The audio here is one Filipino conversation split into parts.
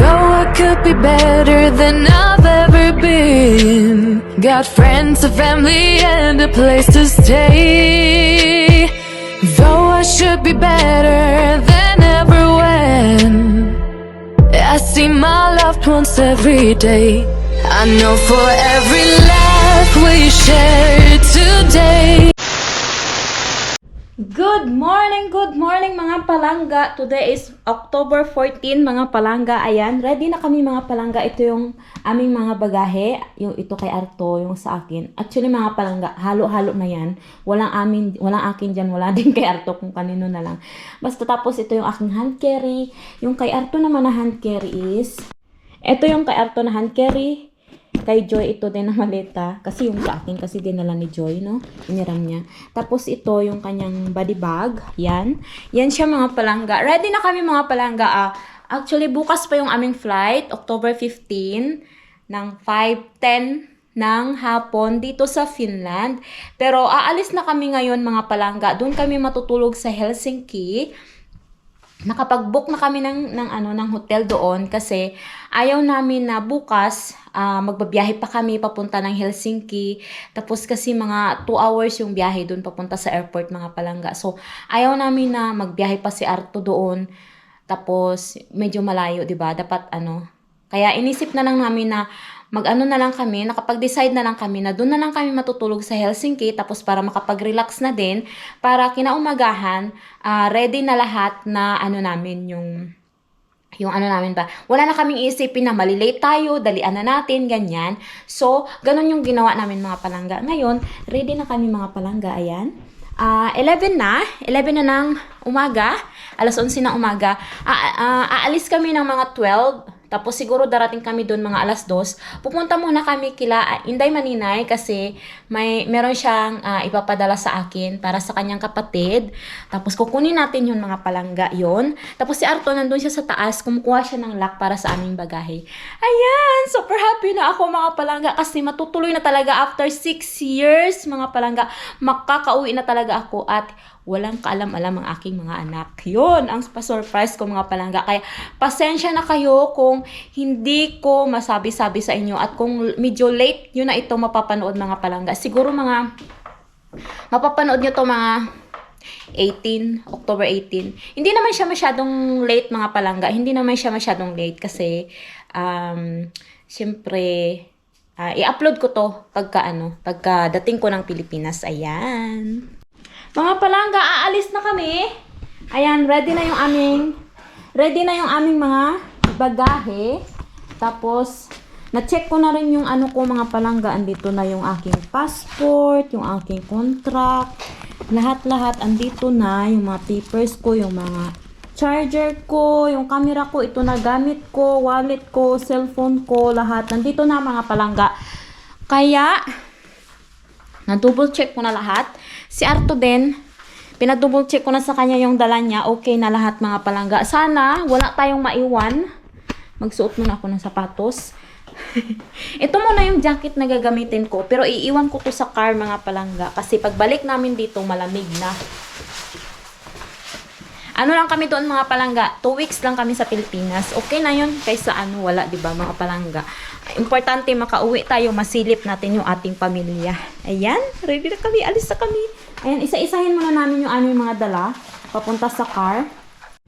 Though I could be better than I've ever been. Got friends, a family, and a place to stay. Though I should be better than ever when. I see my loved ones every day. I know for every laugh we share today. Good morning, good morning mga palangga. Today is October 14 mga palangga. Ayan, ready na kami mga palangga. Ito yung aming mga bagahe. Yung ito kay Arto, yung sa akin. Actually mga palangga, halo-halo na yan. Walang amin, walang akin dyan, wala din kay Arto kung kanino na lang. Basta tapos ito yung aking hand carry. Yung kay Arto naman na hand carry is ito yung kay Arto na hand carry. Kay Joy, ito din na maleta. Kasi yung sa akin, kasi dinala ni Joy, no? Iniram niya. Tapos ito, yung kanyang body bag. Yan. Yan siya mga palangga. Ready na kami mga palangga. Ah. Actually, bukas pa yung aming flight. October 15 ng 5.10 ng hapon dito sa Finland. Pero aalis na kami ngayon mga palangga. Doon kami matutulog sa Helsinki nakapag-book na kami ng, ng, ano, ng hotel doon kasi ayaw namin na bukas ah, magbabiyahe pa kami papunta ng Helsinki. Tapos kasi mga 2 hours yung biyahe doon papunta sa airport mga palangga. So ayaw namin na magbiyahe pa si Arto doon. Tapos medyo malayo, 'di ba? Dapat ano. Kaya inisip na lang namin na mag-ano na lang kami, nakapag-decide na lang kami na doon na lang kami matutulog sa Helsinki tapos para makapag-relax na din para kinaumagahan ah, ready na lahat na ano namin yung yung ano namin ba, wala na kaming isipin na malilate tayo, dalian na natin, ganyan. So, ganun yung ginawa namin mga palangga. Ngayon, ready na kami mga palangga, ayan. Ah, 11 na, 11 na ng umaga, alas 11 na umaga. Ah, ah, aalis kami ng mga 12, tapos siguro darating kami doon mga alas 2. Pupunta muna kami kila ah, Inday Maninay kasi may meron siyang ah, ipapadala sa akin para sa kanyang kapatid. Tapos kukunin natin yung mga palangga yon. Tapos si Arto nandun siya sa taas, kumukuha siya ng lock para sa aming bagahe. Ayan, super happy na ako mga palangga kasi matutuloy na talaga after 6 years mga palangga. Makakauwi na talaga ako at walang kaalam-alam ang aking mga anak. Yun, ang pa-surprise ko mga palangga. Kaya pasensya na kayo kung hindi ko masabi-sabi sa inyo at kung medyo late yun na ito mapapanood mga palangga. Siguro mga mapapanood nyo to mga 18, October 18. Hindi naman siya masyadong late mga palangga. Hindi naman siya masyadong late kasi um, syempre ah, i-upload ko to pagka ano, pagka dating ko ng Pilipinas. Ayan. Mga palangga, aalis na kami. Ayan, ready na yung aming ready na yung aming mga bagahe. Tapos na-check ko na rin yung ano ko mga palangga. Andito na yung aking passport, yung aking contract. Lahat-lahat andito na yung mga papers ko, yung mga charger ko, yung camera ko, ito na gamit ko, wallet ko, cellphone ko, lahat. Nandito na mga palangga. Kaya, na-double check ko na lahat. Si Arto din, pinadouble check ko na sa kanya yung dala niya. Okay na lahat mga palangga. Sana, wala tayong maiwan. Magsuot muna ako ng sapatos. Ito muna yung jacket na gagamitin ko. Pero iiwan ko to sa car mga palangga. Kasi pagbalik namin dito, malamig na. Ano lang kami doon mga palangga? Two weeks lang kami sa Pilipinas. Okay na yun kaysa ano, wala, ba mga palangga? Importante makauwi tayo, masilip natin yung ating pamilya. Ayan, ready na kami, alis na kami. Ayan, isa-isahin muna namin yung aming mga dala, papunta sa car.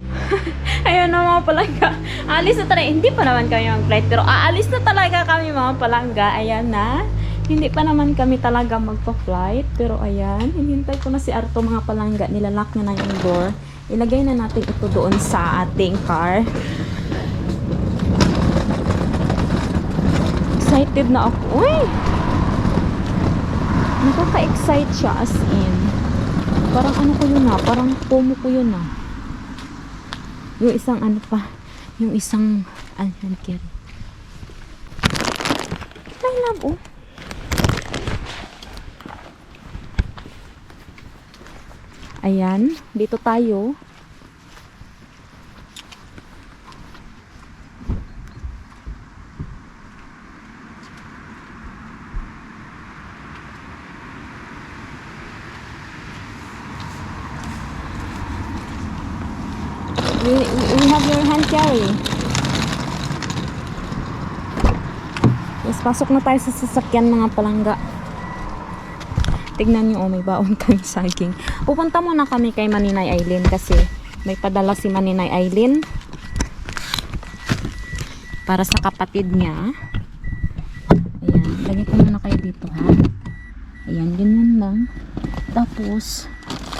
Ayun na mga palangga. Aalis na talaga. Hindi pa naman kami mag flight pero aalis na talaga kami mga palangga. Ayan na. Hindi pa naman kami talaga magpa-flight. Pero ayan, hinintay ko na si Arto mga palangga. Nilalak na na yung door. Ilagay na natin ito doon sa ating car. Excited na ako. Uy! Nakaka-excite siya as in. Parang ano ko yun na. Parang pomo ko yun na. Yung isang ano pa. Yung isang hand carry. Ay, love, oh. Ayan, dito tayo. We, we have your hand carry. Pasok na tayo sa sasakyan mga palangga. Tignan nyo, oh, may baon kami saging. Pupunta muna kami kay Maninay Aileen kasi may padala si Maninay Aileen para sa kapatid niya. Ayan, lagay ko muna kayo dito ha. Ayan, ganyan lang. Tapos,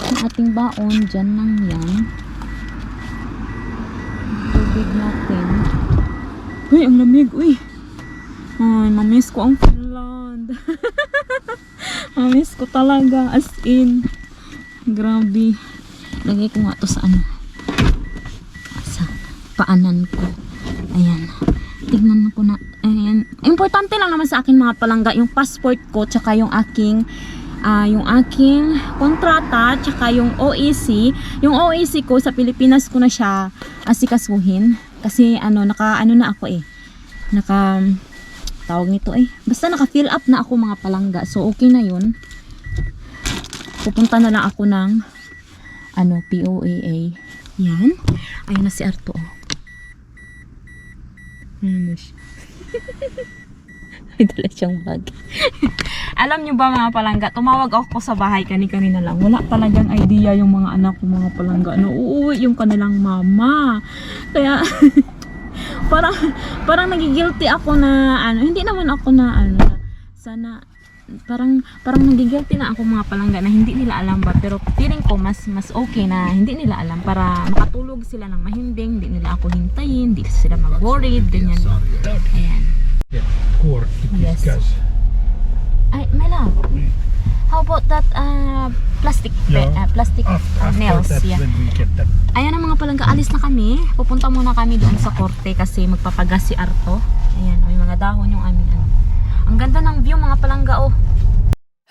yung ating baon, dyan lang yan. Tubig natin. Uy, ang lamig, uy. Ay, namiss ko ang Finland. namiss ko talaga, as in. Grabe. Lagay ko nga to sa ano. Sa paanan ko. Ayan. Tignan ko na. Ayan. Importante lang naman sa akin mga palangga, yung passport ko, tsaka yung aking ah yung aking kontrata tsaka yung OEC yung OEC ko sa Pilipinas ko na siya asikasuhin kasi ano naka ano na ako eh naka tawag nito eh. Basta naka fill up na ako mga palangga. So okay na yun. Pupunta na lang ako ng ano POAA yan. Ayun na si Arto oh. ano siya? May dala siyang bag. Alam nyo ba mga palangga tumawag ako sa bahay kani kanina lang. Wala talagang idea yung mga anak ko mga palangga. Na uuwi yung kanilang mama. Kaya parang parang nagigilty ako na ano hindi naman ako na ano sana parang parang nagigilty na ako mga palangga na hindi nila alam ba pero feeling ko mas mas okay na hindi nila alam para makatulog sila ng mahinding hindi nila ako hintayin hindi sila mag-worried ganyan. ayan. Kår i Yes. Ay my love how about that uh, plastic Yeah. uh, plastic uh, After nails that, yeah when we get that Ayan ang mga palangga, alis na kami. Pupunta muna kami doon sa korte kasi magpapagas si Arto. Ayan, may mga dahon yung aming ano. Ang ganda ng view mga palangga oh.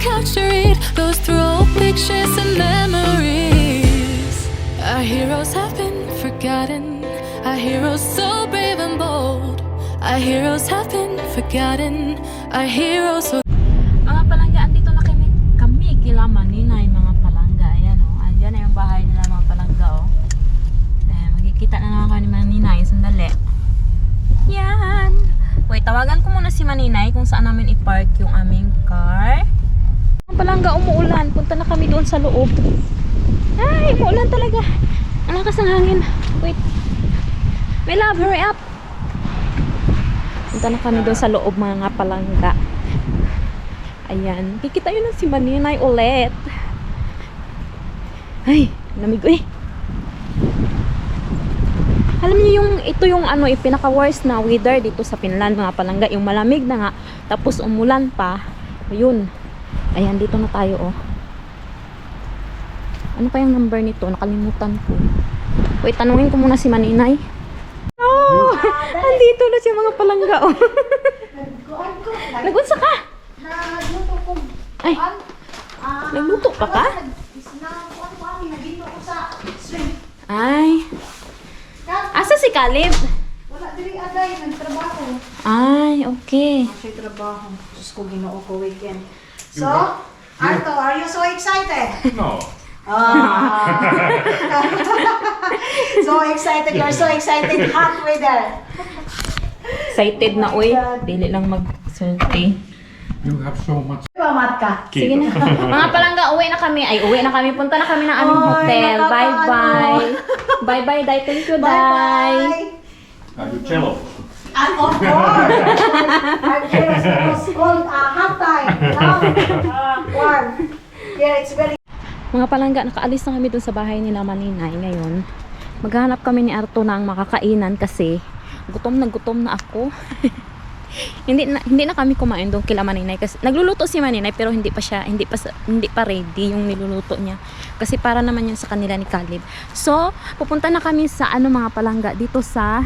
couch to read those old pictures and memories. Our heroes have been forgotten. Our heroes so brave and bold. Our heroes have been forgotten. Our heroes so Mga palangga, andito na kami, kami kila Maninay mga palangga. Ayan oh. Ayan na yung bahay nila mga palangga oh. Ayan, magkikita na naman kami ni Maninay. Sandali. Yan. Wait, tawagan ko muna si Maninay kung saan namin i-park yung aming car. Palangga, umuulan. Punta na kami doon sa loob. Ay, umuulan talaga. Ang lakas ng hangin. Wait. My love, hurry up. Punta na kami doon sa loob mga palangga. Ayan. Kikita yun si Maninay ulit. Ay, lamig eh. Alam niyo yung ito yung ano, yung pinaka worst na weather dito sa Finland mga palangga, yung malamig na nga tapos umulan pa. Ayun. Ayan dito na tayo oh. Ano pa yung number nito? Nakalimutan ko. Wait, tanungin ko muna si Maninay. Oh, andito na siya mga palangga oh. Nagunsa ka? Nagluto ko. Ay, Ah, nagluto pa ka? Kami, nagluto ko sa swim. Ay, asa si Caleb? wala diri aday, nagtrabaho. Ay, okay. Siya trabaho. Diyos ko, ginoo ko weekend. So, Arto, are you so excited? No. Ah. so excited, you're so excited. Hot weather. Excited na, uy. Dili lang mag-sulti. You have so much. Pamat ka. Sige na. Mga palangga, uwi na kami. Ay, uwi na kami. Punta na kami ng aming Ay, hotel. nakakaano. Bye-bye. Bye-bye, Day. Thank you, Day. Bye-bye. Are you cello? And of course, I'm jealous because cold, uh, hot time. Now, uh, warm. Yeah, it's very Mga palangga, nakaalis na kami dun sa bahay nila Maninay ngayon. Maghanap kami ni Arto ng makakainan kasi gutom na gutom na ako. hindi na hindi na kami kumain doon kila Maninay kasi nagluluto si Maninay pero hindi pa siya hindi pa hindi pa ready yung niluluto niya kasi para naman yun sa kanila ni Caleb. So, pupunta na kami sa ano mga palangga dito sa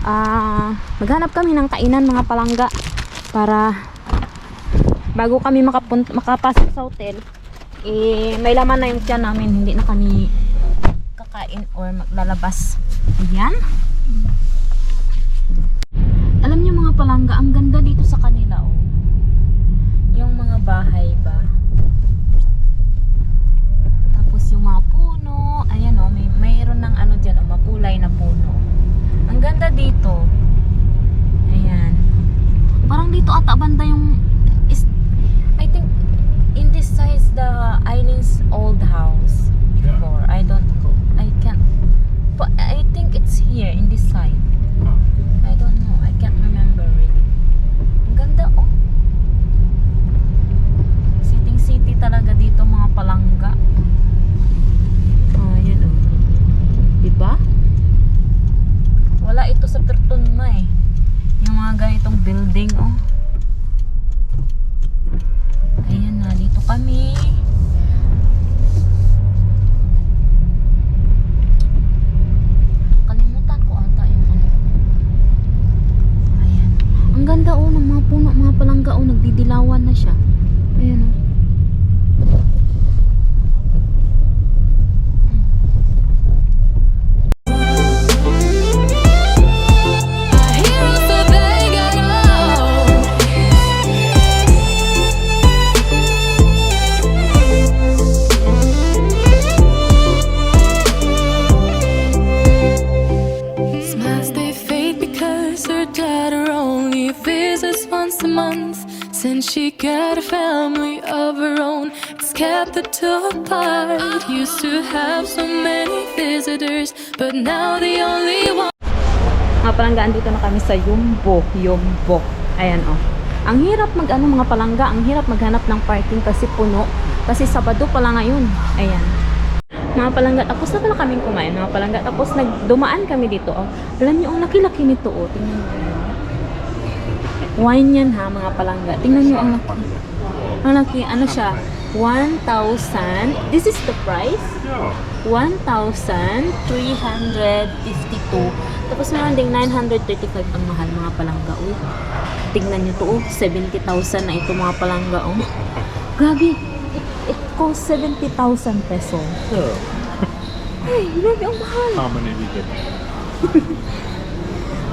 ah maghanap kami ng kainan mga palangga para bago kami makapunt makapasok sa hotel, eh, may laman na yung tiyan namin. Hindi na kami kakain or maglalabas. Ayan. Alam niyo mga palangga, ang ganda dito sa kanila, oh. Yung mga bahay ba? Tapos yung mga puno, ayan oh, may mayroon ng ano diyan, oh, makulay na puno. Ang ganda dito. Ayan. Parang dito ata banda yung is I think in this side the Eileen's old house before. I don't I can't but I think it's here in the two apart. Used to have so many visitors, but now the only one. Mga palangga, andito na kami sa Yumbo. Yumbo. Ayan oh. Ang hirap mag ano mga palangga, ang hirap maghanap ng parking kasi puno. Kasi Sabado pala ngayon. Ayan. Mga palangga, tapos na pala kaming kumain. Mga palangga, tapos nagdumaan kami dito. Oh. Alam niyo, ang laki-laki nito. Oh. Tingnan niyo. Wine yan ha, mga palangga. Tingnan niyo ang laki. Ang laki, ano siya? 1,000. This is the price? 1,352. Tapos meron ding 935 ang mahal mga palangga. Uy, tingnan nyo to. Oh, 70,000 na ito mga palangga. Oh. Grabe. It, it costs 70,000 peso. Ay, grabe ang mahal. How many we get?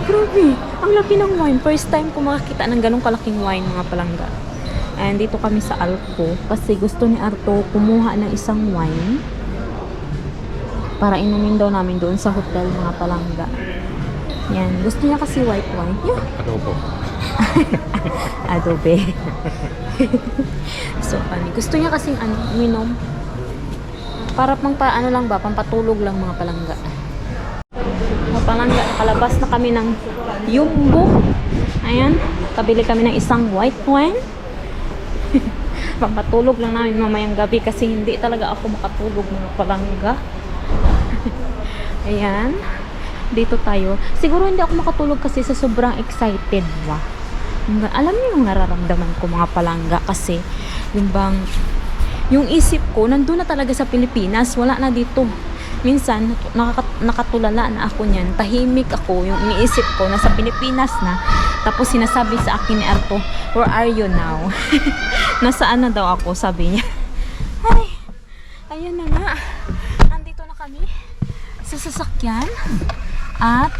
Grabe. Ang laki ng wine. First time ko makakita ng ganong kalaking wine mga palangga. And dito kami sa Alco kasi gusto ni Arto kumuha ng isang wine para inumin daw namin doon sa hotel mga palangga. Yan. Gusto niya kasi white wine. Yeah. Adobo. Adobe. so, funny. Gusto niya kasing ano, minom. Para pang pa, ano lang ba, pampatulog lang mga palangga. Mga palangga, nakalabas na kami ng Yumbo. Ayan, kabili kami ng isang white wine. pampatulog lang namin mamayang gabi kasi hindi talaga ako makatulog mga palangga. Ayan. Dito tayo. Siguro hindi ako makatulog kasi sa sobrang excited ba. Alam niyo yung nararamdaman ko mga palangga kasi yung bang yung isip ko nandun na talaga sa Pilipinas, wala na dito. Minsan nakaka- nakatulala na ako niyan, tahimik ako, yung iniisip ko nasa Pilipinas na. Tapos sinasabi sa akin ni Arto, "Where are you now?" Nasaan na daw ako, sabi niya. Ay, ayun na nga. Nandito na kami sa sasakyan at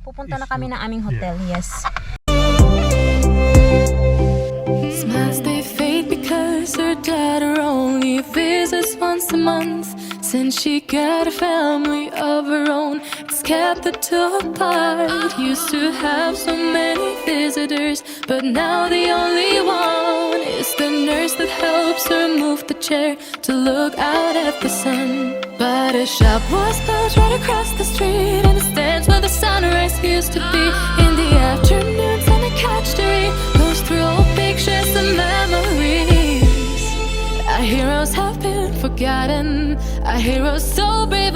pupunta na kami ng aming hotel. Yes. Smiles they fade because her dad only visits once a month. Since she got a family of her own, kept the two apart. Used to have so many visitors, but now the only one is the nurse that helps her move the chair to look out at the sun. But a shop was built right across the street, and it stands where the sunrise used to be. In the afternoons, on the couch to read, goes through old pictures and memories. Our heroes have been forgotten. Our heroes so brave and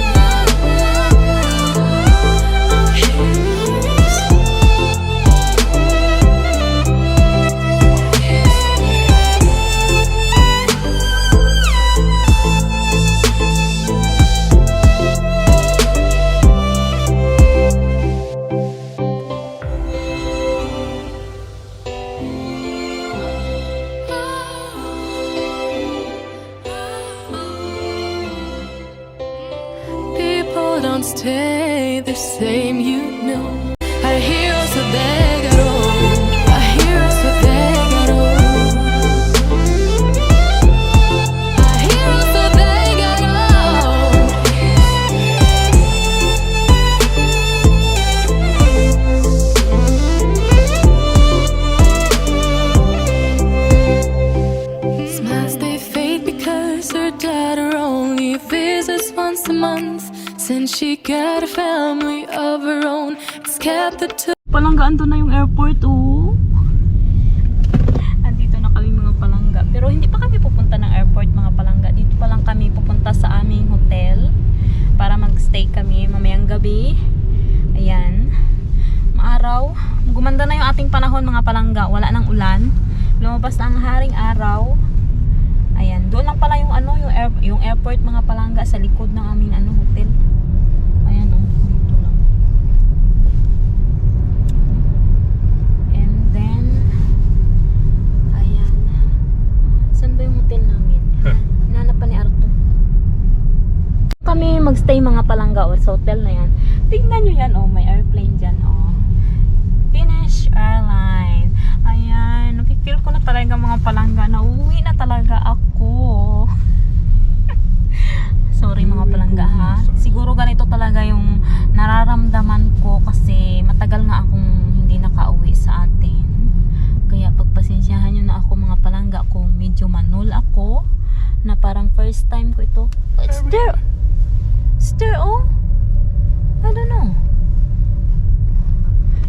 Stay the same, you know. Our heroes are there, our Since she got a family of her own, it's kept the two. Palanggaan doon na yung airport, oh. Andito na kami mga palangga. Pero hindi pa kami pupunta ng airport mga palangga. Dito pa lang kami pupunta sa aming hotel para magstay kami mamayang gabi. Ayan. Maaraw. Gumanda na yung ating panahon mga palangga. Wala nang ulan. Lumabas na ang haring araw. Ayan. Doon lang pala yung ano, yung, air, yung airport mga palangga sa likod ng aming ano, hotel. Ayan, oh. Dito lang. And then, ayan. Saan ba yung hotel namin? Nanap pa ni Arto. Kami magstay mga palangga or sa hotel na yan. Tingnan nyo yan, oh, may airplane dyan, oh. Finnish Airline. Ayan, napipil ko na talaga mga palangga na uwi na talaga ako. Sorry mga palangga ha. Siguro ganito talaga yung nararamdaman ko kasi matagal nga akong hindi nakauwi sa atin. Kaya pagpasensyahan nyo na ako mga palangga kung medyo manul ako na parang first time ko ito. It's there. There oh. I don't know.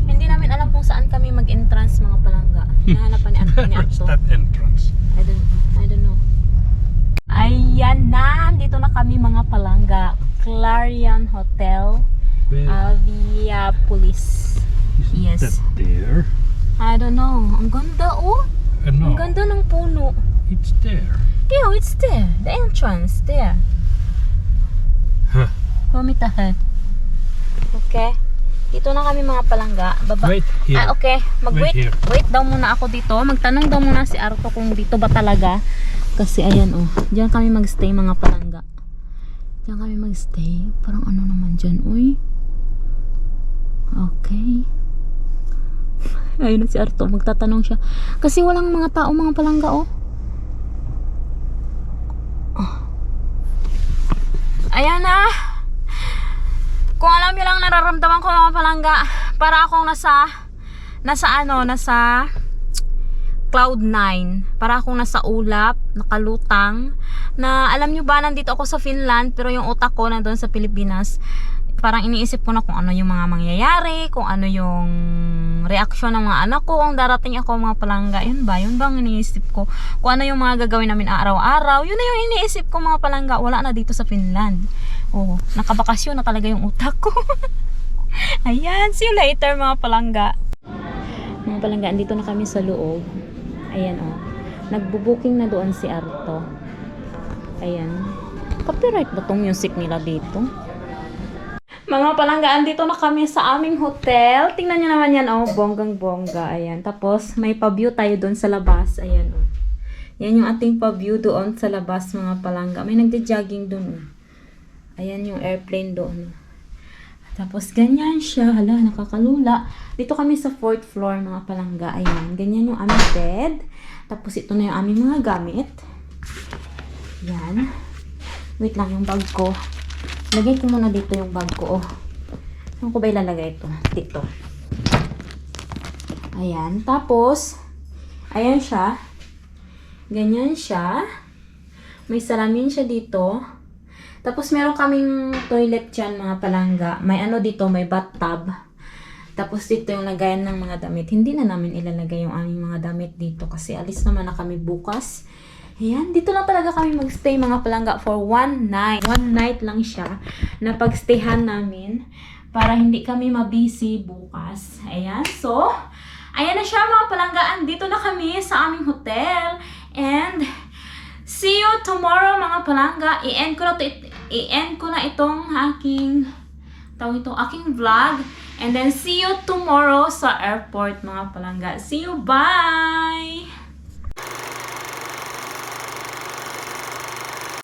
Hindi namin alam kung saan kami mag-entrance mga palangga. Nahanap pa ni Anthony Where's Arto. that entrance? I don't, I don't know. Ayan na! Dito na kami mga palangga. Clarion Hotel, Where Aviapolis. is yes. that there? I don't know. Ang ganda oh! Uh, no, Ang ganda ng puno. it's there. Yeah, it's there. The entrance, there. Kumita ha. Okay. Dito na kami mga palangga. Baba. Wait here. Ah, okay. Mag-wait. Wait here. Wait daw muna ako dito. Magtanong daw muna si Arto kung dito ba talaga. Kasi ayan oh. Diyan kami magstay mga palangga. Diyan kami magstay. Parang ano naman dyan. Uy. Okay. Ayun na si Arto. Magtatanong siya. Kasi walang mga tao mga palangga oh. Oh. Ayan na. Kung alam niyo lang nararamdaman ko mga palangga, para akong nasa nasa ano, nasa cloud 9. Para akong nasa ulap, nakalutang. Na alam niyo ba nandito ako sa Finland pero yung utak ko nandun sa Pilipinas. Parang iniisip ko na kung ano yung mga mangyayari, kung ano yung reaksyon ng mga anak ko, kung darating ako mga palangga. Yun ba? Yun bang iniisip ko? Kung ano yung mga gagawin namin araw-araw. Yun na yung iniisip ko mga palangga. Wala na dito sa Finland. Oh, nakabakasyon na talaga yung utak ko. Ayan, see you later mga palangga. Mga palangga, andito na kami sa loob. Ayan oh. Nagbo-booking na doon si Arto. Ayan. Copyright ba tong music nila dito? Mga palangga, andito na kami sa aming hotel. Tingnan nyo naman yan, oh, bonggang-bongga. Ayan. Tapos, may pa-view tayo doon sa labas. Ayan, oh. Yan yung ating pa-view doon sa labas, mga palangga. May nagja-jogging doon, oh. Ayan yung airplane doon. Tapos, ganyan siya. Hala, nakakalula. Dito kami sa fourth floor, mga palangga. Ayan. Ganyan yung aming bed. Tapos, ito na yung aming mga gamit. Yan. Wait lang yung bag ko. Lagay ko muna dito yung bag ko. Oh. Saan ko ba ilalagay ito? Dito. Ayan. Tapos, ayan siya. Ganyan siya. May salamin siya dito. Tapos meron kaming toilet dyan, mga palangga. May ano dito, may bathtub. Tapos dito yung lagayan ng mga damit. Hindi na namin ilalagay yung aming mga damit dito kasi alis naman na kami bukas. Ayan, dito lang talaga kami magstay mga palangga for one night. One night lang siya na pagstayhan namin para hindi kami mabisi bukas. Ayan, so, ayan na siya mga palanggaan. Dito na kami sa aming hotel. And, see you tomorrow mga palangga. I-end ko na, to, i-end ko na itong aking tawag ito, aking vlog. And then, see you tomorrow sa airport mga palangga. See you, bye!